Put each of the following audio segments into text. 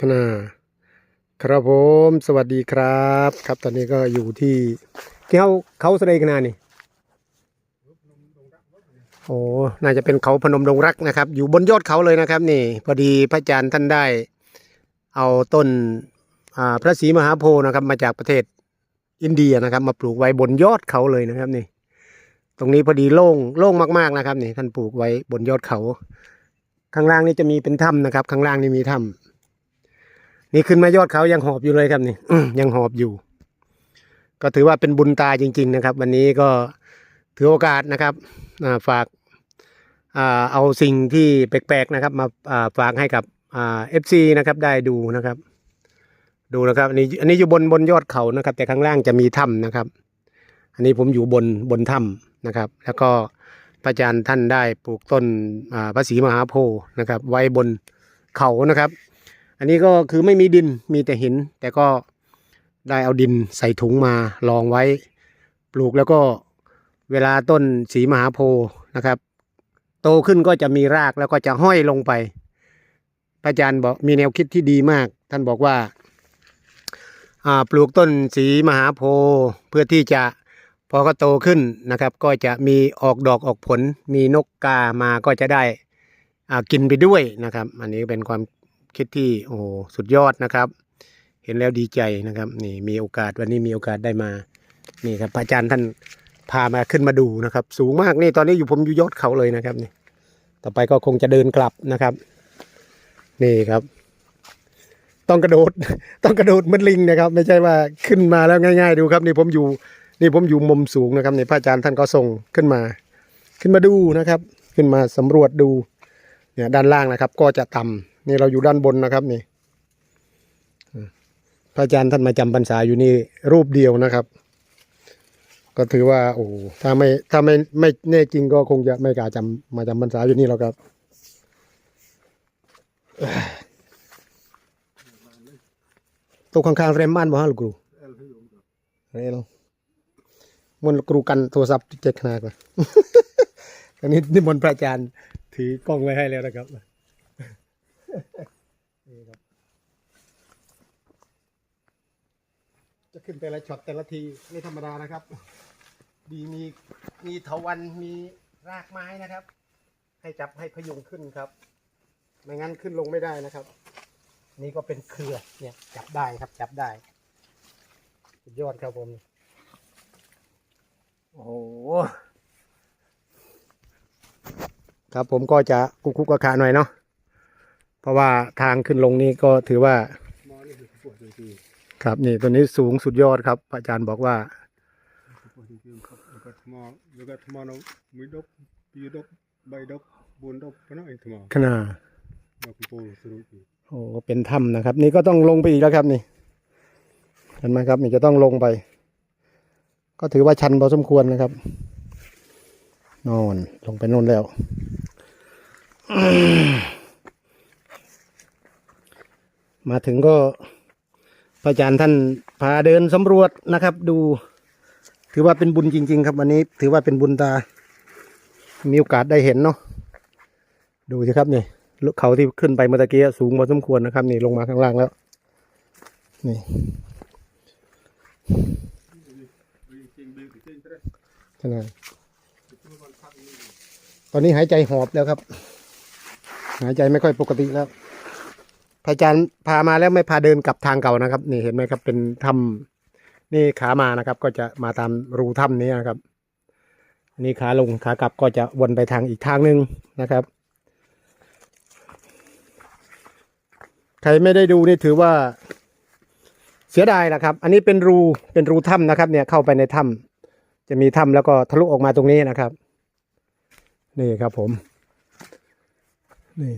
ขณะครับผมสวัสดีครับ ครับตอนนี้ก็อยู่ที่ที่เขาเขาแสดงขนาดนี่โอ้น่าจะเป็นเขาพนมดงรักนะครับ อยู่บนยอดเขาเลยนะครับ นี่ พอดีพระอาจารย์ท่านได้ เอาต้นอ่าพระศรีมหาโพธิ์นะครับ มาจากประเทศอินเดียนะครับ มาปลูกไว้บนยอดเขาเลยนะครับนี่ ตรงนี้พอดีโล่งโล่งมากๆนะครับ นี่ท่านปลูกไว้บนยอดเขา ข้างล่างนี่จะมีเป็นถ้ำนะครับ ข้างล่างนี่มีถ้ำนี่ขึ้นมายอดเขายังหอบอยู่เลยครับนี่ยังหอบอยู่ ก็ถือว่าเป็นบุญตาจริง ๆ นะครับ วันนี้ก็ถือโอกาสนะครับฝากอเอาสิ่งที่แปลกๆนะครับ มาฝากให้กับเอฟซีนะครับได้ดูนะครับ ดูนะครับอันนี้อันนี้อยู่บนบนยอดเขานะครับ แต่ข้างล่างจะมีถ้ำนะครับ อันนี้ผมอยู่บนบนถ้ำนะครับ แล้วก็ ระอาจารย์ท่านได้ปลูกต้นพระศรีมหาโพธิ์นะครับ ไว้บนเขานะครับ อันนี้ก็คือไม่มีดินมีแต่หิน แต่ก็ได้เอาดินใส่ถุงมารองไว้ปลูกแล้วก็เวลาต้นสีมหาโพธิ์นะครับ โตขึ้นก็จะมีรากแล้วก็จะห้อยลงไปพระอาจารย์บอกมีแนวคิดที่ดีมาก ท่านบอกว่าปลูกต้นสีมหาโพธิ์เพื่อที่จะ พอก็โตขึ้นนะครับ ก็จะมีออกดอกออกผล มีนกกามาก็จะได้อ่ากินไปด้วยนะครับ อันนี้เป็นความคิดที่โอ้สุดยอดนะครับ เห็นแล้วดีใจนะครับนี่มีโอกาสวันนี้มีโอกาสได้มานี่ครับพระอาจารย์ท่านพามาขึ้นมาดูนะครับ สูงมากนี่ตอนนี้อยู่ผมอยู่ยอดเขาเลยนะครับนี่ต่อไปก็คงจะเดินกลับนะครับ นี่ครับ ต้องกระโดดต้องกระโดดเหมือนลิงนะครับ ไม่ใช่ว่าขึ้นมาแล้วง่าย ๆ ดูครับ นี่ผมอยู่ นี่ผมอยู่มุมสูงนะครับในพระอาจารย์ท่านก็ส่งขึ้นมา ขึ้นมาดูนะครับ ขึ้นมาสำรวจดูเนี่ยด้านล่างนะครับ ก็จะต่ำนี่เราอยู่ด้านบนนะครับนี่พระอาจารย์ท่านมาจำพรรษาอยู่นี่รูปเดียวนะครับ ก็ถือว่าโอ้ถ้าไม่ถ้าไม่ไม่แน่จริงก็คงจะไม่กล้าจำมาจำพรรษาอยู่นี่แล้วครับตัวข้างๆเรมมันบ่ฮะลูกครูเรล มนครูกันโทรศัพท์เจ็ดขนาดกว่าอันนี้นิมนต์พระอาจารย์ถือกล้องไว้ให้แล้วนะครับนี่ครับ จะขึ้นแต่ละช็อตแต่ละทีไม่ธรรมดานะครับ ดีมีมีเถาวันมีรากไม้นะครับ ให้จับให้พยุงขึ้นครับ ไม่งั้นขึ้นลงไม่ได้นะครับ นี่ก็เป็นเครือเนี่ยจับได้ครับจับได้สุดยอดครับผม โอ้ครับผมก็จะคุกคุกกระคาหน่อยเนาะ เพราะว่าทางขึ้นลงนี้ก็ถือว่า ครับนี่ตัวนี้สูงสุดยอดครับ อาจารย์บอกว่า ขนาโอ้เป็นถ้ำนะครับ นี่ก็ต้องลงไปอีกแล้วครับนี่ เห็นไหมครับ นี่จะต้องลงไป ก็ถือว่าชันพอสมควรนะครับนอนลงไปน่นแล้ว มาถึงก็พระอาจารย์ท่านพาเดินสำรวจนะครับ ดู ถือว่าเป็นบุญจริง ๆ ครับวันนี้ ถือว่าเป็นบุญตา มีโอกาสได้เห็นเนาะดูสิครับนี่เขาที่ขึ้นไปเมื่อกี้สูงพอสมควรนะครับ นี่ลงมาข้างล่างแล้ว นี่ นะตอนนี้หายใจหอบแล้วครับ หายใจไม่ค่อยปกติแล้วพระอาจารย์พามาแล้วไม่พาเดินกลับทางเก่านะครับ นี่เห็นไหมครับ เป็นถ้ำนี่ขามานะครับ ก็จะมาตามรูถ้ำนี้นะครับนี่ขาลงขากลับก็จะวนไปทางอีกทางหนึ่งนะครับ ใครไม่ได้ดูนี่ถือว่าเสียดายนะครับ อันนี้เป็นรูเป็นรูถ้ำนะครับ เนี่ยเข้าไปในถ้ำ จะมีถ้ำแล้วก็ทะลุออกมาตรงนี้นะครับ นี่ครับผม นี่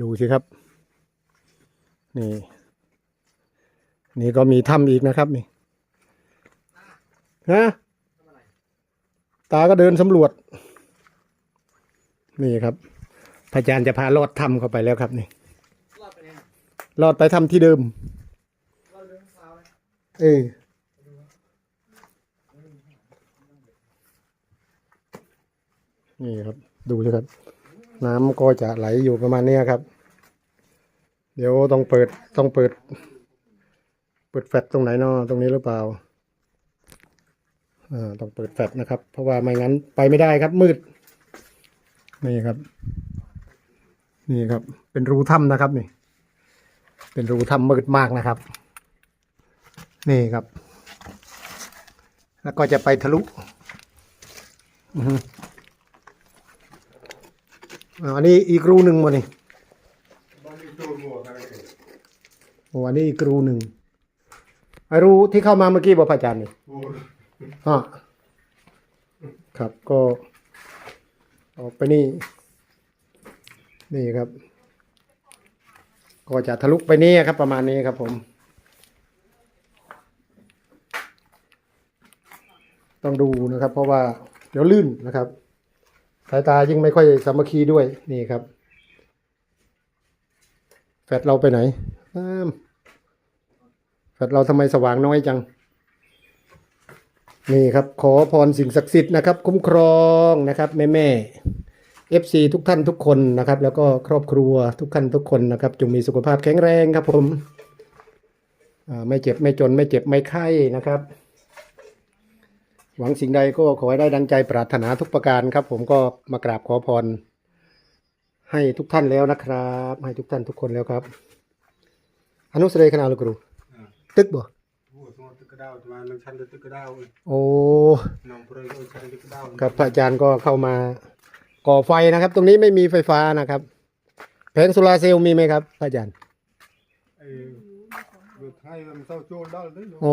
ดูสิครับ นี่ นี่ก็มีถ้ำอีกนะครับนี่ฮะตาก็เดินสำรวจ นี่ครับพระอาจารย์จะพาลอดถ้ำเข้าไปแล้วครับนี่รอดไปเนี่ยลอดไปถ้ำที่เดิมรอดเรื่องเท้าเลยเอ นี่ครับ ดูสิครับ น้ำก็จะไหลอยู่ประมาณนี้ครับ เดี๋ยวต้องเปิดต้องเปิด เปิดแฟลชตรงไหนเนาะตรงนี้หรือเปล่าอ่าต้องเปิดแฟลชนะครับ เพราะว่าไม่งั้นไปไม่ได้ครับ มืด นี่ครับ นี่ครับ เป็นรูถ้ำนะครับนี่ เป็นรูถ้ำมืดมากนะครับ นี่ครับ แล้วก็จะไปทะลุ อือ อ่าอันนี้อีกรูหนึ่งมานี่บ้านนี้โดนหมดอะไรกันโอ้อันนี้อีกรูหนึ่งไอรูที่เข้ามาเมื่อกี้บอกพระอาจารย์นี่โอ้ยอะครับก็ ออกไปนี่ นี่ครับ ก็จะทะลุไปนี่ครับ ประมาณนี้ครับผม ต้องดูนะครับ เพราะว่าเดี๋ยวลื่นนะครับ สายตายิ่งไม่ค่อยสามัคคีด้วยนี่ครับ แฟดเราไปไหนแฟดเราทำไมสว่างน้อยจัง นี่ครับ ขอพรสิ่งศักดิ์สิทธิ์นะครับ คุ้มครองนะครับ แม่แม่เอฟซีทุกท่านทุกคนนะครับ แล้วก็ครอบครัวทุกท่านทุกคนนะครับ จงมีสุขภาพแข็งแรงครับผมไม่เจ็บไม่จนไม่เจ็บไม่ไข้นะครับ หวังสิ่งใดก็ขอให้ได้ดังใจปรารถนาทุกประการครับ ผมก็มากราบขอพร ให้ทุกท่านแล้วนะครับ ให้ทุกท่านทุกคนแล้วครับอนุสเรขนาลูกครูอ่าตึกบ่โอ้ยสมมติตึกกระดาวจะมาลังชันตึกกระดาวเอ้ยโอ้น้องเพื่อนก็ชันตึกกระดาวครับพระอาจารย์ก็เข้ามาก่อไฟนะครับ ตรงนี้ไม่มีไฟฟ้านะครับ แผงโซลาร์เซลล์มีไหมครับพระอาจารย์ไอ้เบิก ให้มันเศร้าโจรได้เลยเนาะโอ้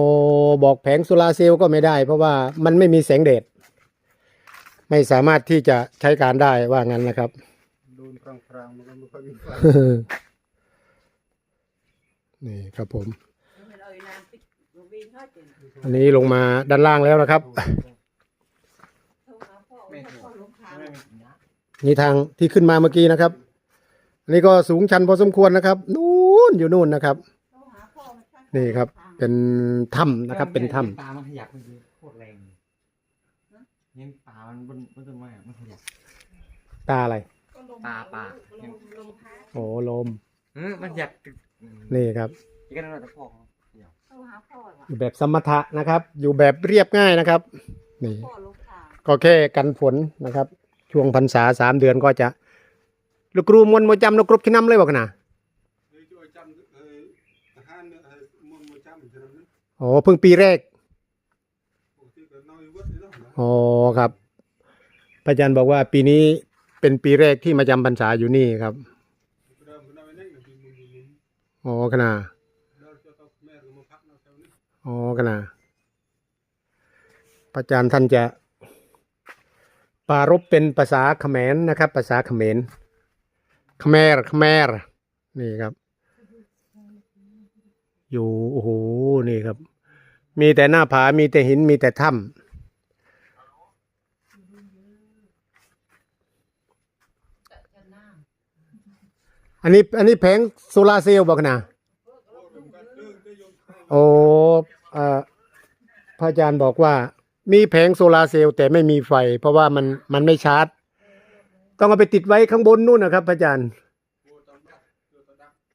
บอกแผงโซลาร์เซลล์ก็ไม่ได้ เพราะว่ามันไม่มีแสงแดดไม่สามารถที่จะใช้การได้ว่างั้นนะครับ โดนพรางพรางๆมันก็ไม่ค่อยมีไฟนี่ครับผม mình ơi làm cái đồ viên hết rồi อันนี้ลงมาด้านล่างแล้วนะครับ không hả phô không có luôn khang นี่ทางที่ขึ้นมาเมื่อกี้นะครับ อันนี้ก็สูงชันพอสมควรนะครับ นู่นอยู่นู่นนะครับ không hả phô mà khang นี่ครับ เป็นถ้ำนะครับ เป็นถ้ปลามันขยับมันโคตรแรงเห็นปลามันบนบนต้นไม้อะมันขยับำตาอะไร con lùm Bà, bà. lùm lùm khang โอ้ลมเออมันขยับตึกอืมนี่ครับ อีกก็นั่นแหละตะพอกขยับ không hả phô mà อยู่แบบสมถะนะครับ อยู่แบบเรียบง่ายนะครับนี่ phô luôn khang ก็แค่กันฝนนะครับ ช่วงพรรษาสามเดือนก็จะ ลูกครูมวนมวยจำลูกกรุบขี้น้ำเลยบอกนะ เฮ้ยช่วยจำเอ่อทหารเนี่ยเอ่อมันมาจำอยู่ที่นั่นนะ โอ้เพิ่งปีแรกอ๋อครับพระอาจารย์บอกว่าปีนี้เป็นปีแรกที่มาจำพรรษาอยู่นี่ครับอ๋อขนาดอ๋อขนาดพระอาจารย์ท่านจะปรารบเป็นภาษาเขมรนะครับ ภาษาเขมรเขมรเขมรนี่ครับ อยู่โอ้โหนี่ครับ มีแต่หน้าผา มีแต่หิน มีแต่ถ้ำอันนี้ อันนี้แผงโซลาร์เซลล์บอกนะโอ้อ่อพระอาจารย์บอกว่า มีแผงโซลาร์เซลล์แต่ไม่มีไฟ เพราะว่ามัน มันไม่ชาร์จ ต้องเอาไปติดไว้ข้างบนนู่นนะครับพระอาจารย์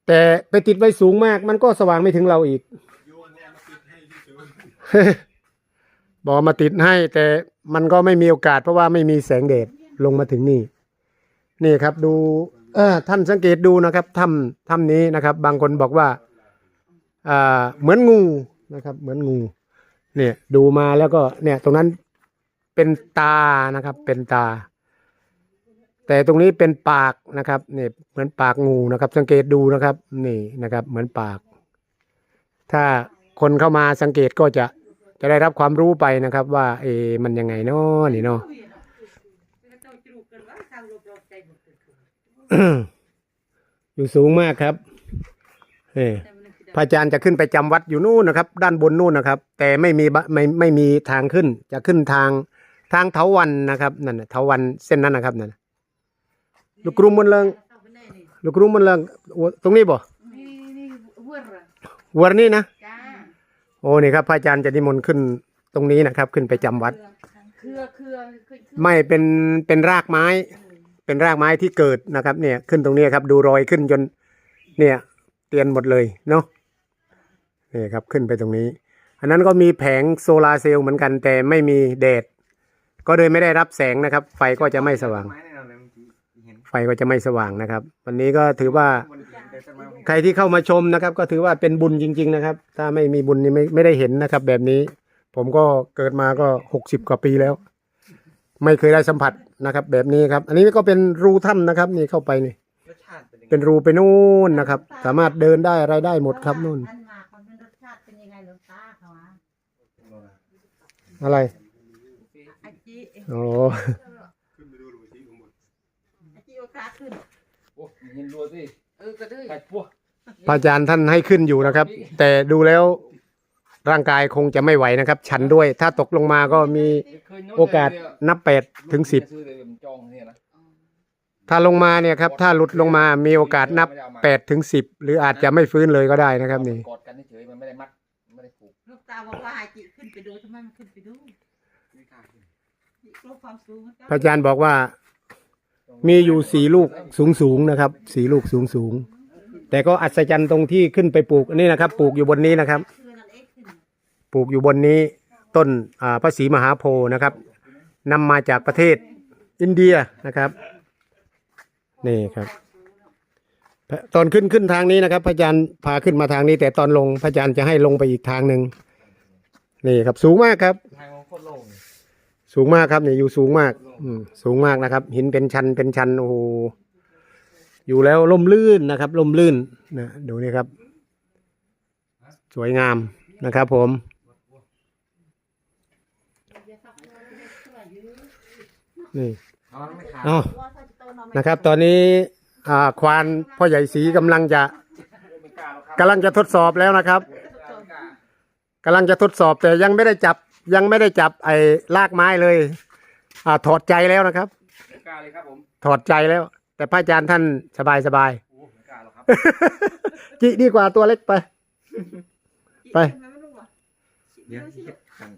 แต่ไปติดไว้สูงมาก มันก็สว่างไม่ถึงเราอีก โยมเอามาติดให้เฉย บอกมาติดให้ แต่มันก็ไม่มีโอกาสเพราะว่าไม่มีแสงแดดลงมาถึงนี่ นี่ครับดู เออท่านสังเกตดูนะครับถ้ำถ้ำนี้นะครับ บางคนบอกว่าอ่าเหมือนงูนะครับ เหมือนงู เนี่ยดูมาแล้วก็เนี่ย ตรงนั้นเป็นตานะครับ เป็นตา แต่ตรงนี้เป็นปากนะครับเนี่ยเหมือนปากงูนะครับ สังเกตดูนะครับ นี่นะครับ เหมือนปาก ถ้าคนเข้ามาสังเกตก็จะ จะได้รับความรู้ไปนะครับ ว่าเอะมันยังไงเนาะนี่เนาะ cái tôi chịu cần quá sao lụp lụp chạy một cái อยู่สูงมากครับเอ่พระอาจารย์จะขึ้นไปจำวัดอยู่นู่นนะครับ ด้านบนนู่นนะครับ แต่ไม่มีบะไม่ไม่มีทางขึ้น จะขึ้นทางทางเถาวันนะครับนั่นน่ะเถาวันเส้นนั้นนะครับนั่นน่ะลูกกรุมบนเริง Sao bên này này ลูกกรุมบนเริงตรงนี้บ่ đi đi vươn rồi วันนี้นะ cha โอ้นี่ครับพระอาจารย์จะนิมนต์ขึ้นตรงนี้นะครับ ขึ้นไปจำวัด cưa cưa cưa ไม่เป็นเป็นรากไม้ เป็นรากไม้ที่เกิดนะครับ เนี่ยขึ้นตรงเนี้ยครับ ดูรอยขึ้นจน เนี่ยเตียนหมดเลยเนาะนี่ครับขึ้นไปตรงนี้ อันนั้นก็มีแผงโซลาร์เซลล์เหมือนกันแต่ไม่มีแดด ก็เลยไม่ได้รับแสงนะครับ ไฟก็จะไม่สว่าง ไม้แน่นอนเลยเมื่อกี้เห็นไฟก็จะไม่สว่างนะครับ วันนี้ก็ถือว่าวันนี้เห็นแต่ต้นไม้มันใครที่เข้ามาชมนะครับ ก็ถือว่าเป็นบุญจริง ๆนะครับ ถ้าไม่มีบุญนี่ไม่ไม่ได้เห็นนะครับ แบบนี้ ผมก็เกิดมาก็หกสิบกว่าปีแล้ว ไม่เคยได้สัมผัสนะครับ แบบนี้ครับ อันนี้ก็เป็นรูถ้ำนะครับ นี่เข้าไปนี่รสชาติเป็นยังไงเป็นรูไปนู่นนะครับ สามารถเดินได้อะไรได้หมดครับนู่น อันมาเขาเป็นรสชาติเป็นยังไงหลวงตาเขาอะอะไรอาจิอ๋อ ขึ้น โอ้เห็นรัวสิเออก็ด้วยไก่พวกพระอาจารย์ท่านให้ขึ้นอยู่นะครับ แต่ดูแล้วร่างกายคงจะไม่ไหวนะครับฉันด้วย ถ้าตกลงมาก็มีโอกาสนับแปดถึงสิบซื้อเลยมันจองเนี่ยนะถ้าลงมาเนี่ยครับ ถ้าหลุดลงมามีโอกาสนับแปดถึงสิบหรืออาจจะไม่ฟื้นเลยก็ได้นะครับนี่ กอดกันเฉยๆมันไม่ได้มัดไม่ได้ผูกลูกตาบอกว่าอาจิขึ้นไปดูทำไมมันขึ้นไปดูไม่กล้าขึ้นจิกลัวความสูงเหมือนกันพระอาจารย์บอกว่า มีอยู่สี่ลูกสูงสูงนะครับสี่ลูกสูงสูงแต่ก็อัศจรรย์ตรงที่ขึ้นไปปลูกนี่นะครับ ปลูกอยู่บนนี้นะครับ ปลูกอยู่บนนี้ต้นพระศรีมหาโพธิ์นะครับนำมาจากประเทศอินเดียนะครับ นี่ครับ ตอนขึ้นขึ้นทางนี้นะครับ พระอาจารย์พาขึ้นมาทางนี้ แต่ตอนลงพระอาจารย์จะให้ลงไปอีกทางหนึ่งนี่ครับสูงมากครับ สูงมากครับนี่อยู่สูงมาก อืมสูงมากนะครับ หินเป็นชันเป็นชันโอ้โหอยู่แล้วล่มลื่นนะครับล่มลื่นนะดูนี่ครับ สวยงามนะครับ ผม นี่เอามันไม่ขาดเอาว่าถ้าจะโตหน่อยนะครับ ตอนนี้อ่าควานพ่อใหญ่ศรีกำลังจะไม่กล้าหรอกครับกำลังจะทดสอบแล้วนะครับไม่กล้าไม่กล้ากำลังจะทดสอบแต่ยังไม่ได้จับ ยังไม่ได้จับไอ้ลากไม้เลย อ่าถอดใจแล้วนะครับ ไม่กล้าเลยครับผมถอดใจแล้ว แต่พระอาจารย์ท่านสบายสบายโอ้ไม่กล้าหรอกครับจิดีกว่าตัวเล็กไป ไปทำไมไม่รู้อะเดี๋ยวเฮ็ดกัน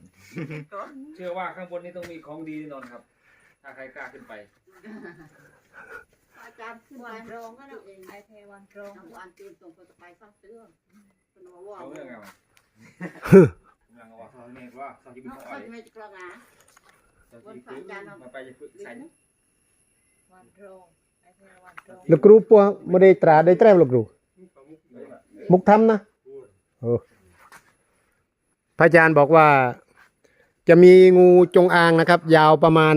เชื่อว่าข้างบนนี้ต้องมีของดีแน่นอนครับ ถ้าใครกล้าขึ้นไปอาจารย์ขึ้นวันรองก็เราเองไอเทวันรองวันตีนตรงไปไปฟังเตือนเป็นว่าว่าเอาเรื่องไงวะ กำลังเอาว่าเขาเนี่ยว่าเขาจะเป็นเขาของอ่อยไม่จะกลัวงาเขาจะฝึกมาไปจะฝึกใส่ วันรองไอเทวันรองลูกครูปัวไม่ได้ตราได้แตรลูกครูมุกทำนะโอ้พระอาจารย์บอกว่า จะมีงูจงอางนะครับ ยาวประมาณ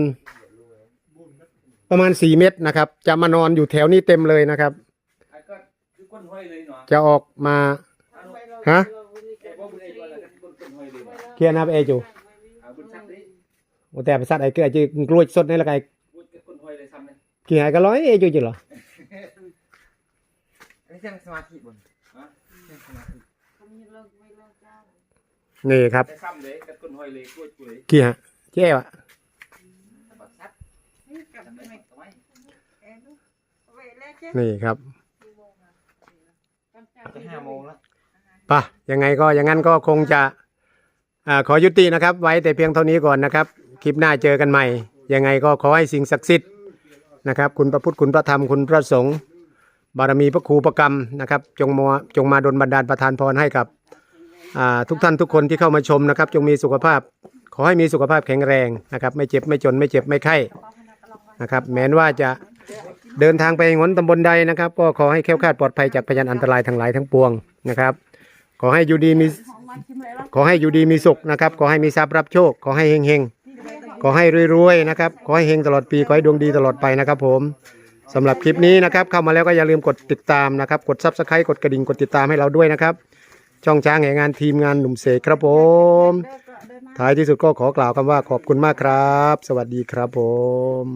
ประมาณสี่เมตรนะครับ จะมานอนอยู่แถวนี้เต็มเลยนะครับ ไอ้ก็คือก้นห้อยเลยเนาะจะออกมาฮ ก้นก้นห้อยเลยเนาะเคลียร์นะครับเอจูเอาบุญชัดดิโอ้แต่ภาษาไอ้เกลือจะกล้วยสดนี่ละไงบุญก้นห้อยเลยซ้ำเลยกี่หายก็ร้อยเอจูจิเหรออันนี้เส้นสมาธิบนฮะเส้นสมาธินี่ครับแต่ซ้ำเลยกับก้นห้อยเลยกล้วยกล้วยกี่ฮะเจ้วะบัดชัดทำไมทำไมนี่ครับจะห้าโมงแล้วปะยังไงก็อย่างนั้นก็คงจะอ่า ขอยุตินะครับ ไว้แต่เพียงเท่านี้ก่อนนะครับ คลิปหน้าเจอกันใหม่ ยังไงก็ขอให้สิ่งศักดิ์สิทธิ์นะครับ คุณพระพุทธคุณพระธรรมคุณพระสงฆ์บารมีพระครูประกรรมนะครับ จงมาจงมาดลบันดาลประทานพรให้กับทุกท่านทุกคนที่เข้ามาชมนะครับ จงมีสุขภาพ ขอให้มีสุขภาพแข็งแรงนะครับ ไม่เจ็บไม่จนไม่เจ็บไม่ไข้นะครับ แม้นว่าจะเดินทางไปงนตำบลใดนะครับ ก็ขอให้แคล้วคลาดปลอดภัยจากพยานอันตรายทั้งหลายทั้งปวงนะครับ ขอให้อยู่ดีมี ขอให้อยู่ดีมีสุขนะครับ ขอให้มีทรัพย์รับโชค ขอให้เฮงเฮงขอให้รวยๆนะครับ ขอให้เฮงตลอดปี ขอให้ดวงดีตลอดไปนะครับผมสำหรับคลิปนี้นะครับ เข้ามาแล้วก็อย่าลืมกดติดตามนะครับ กดซับสไครต์กดกระดิ่ง กดติดตามให้เราด้วยนะครับ ช่องช้างแห่งงานทีมงานหนุ่มเสกครับผม ท้ายที่สุดก็ขอกล่าวคำว่าขอบคุณมากครับ สวัสดีครับผม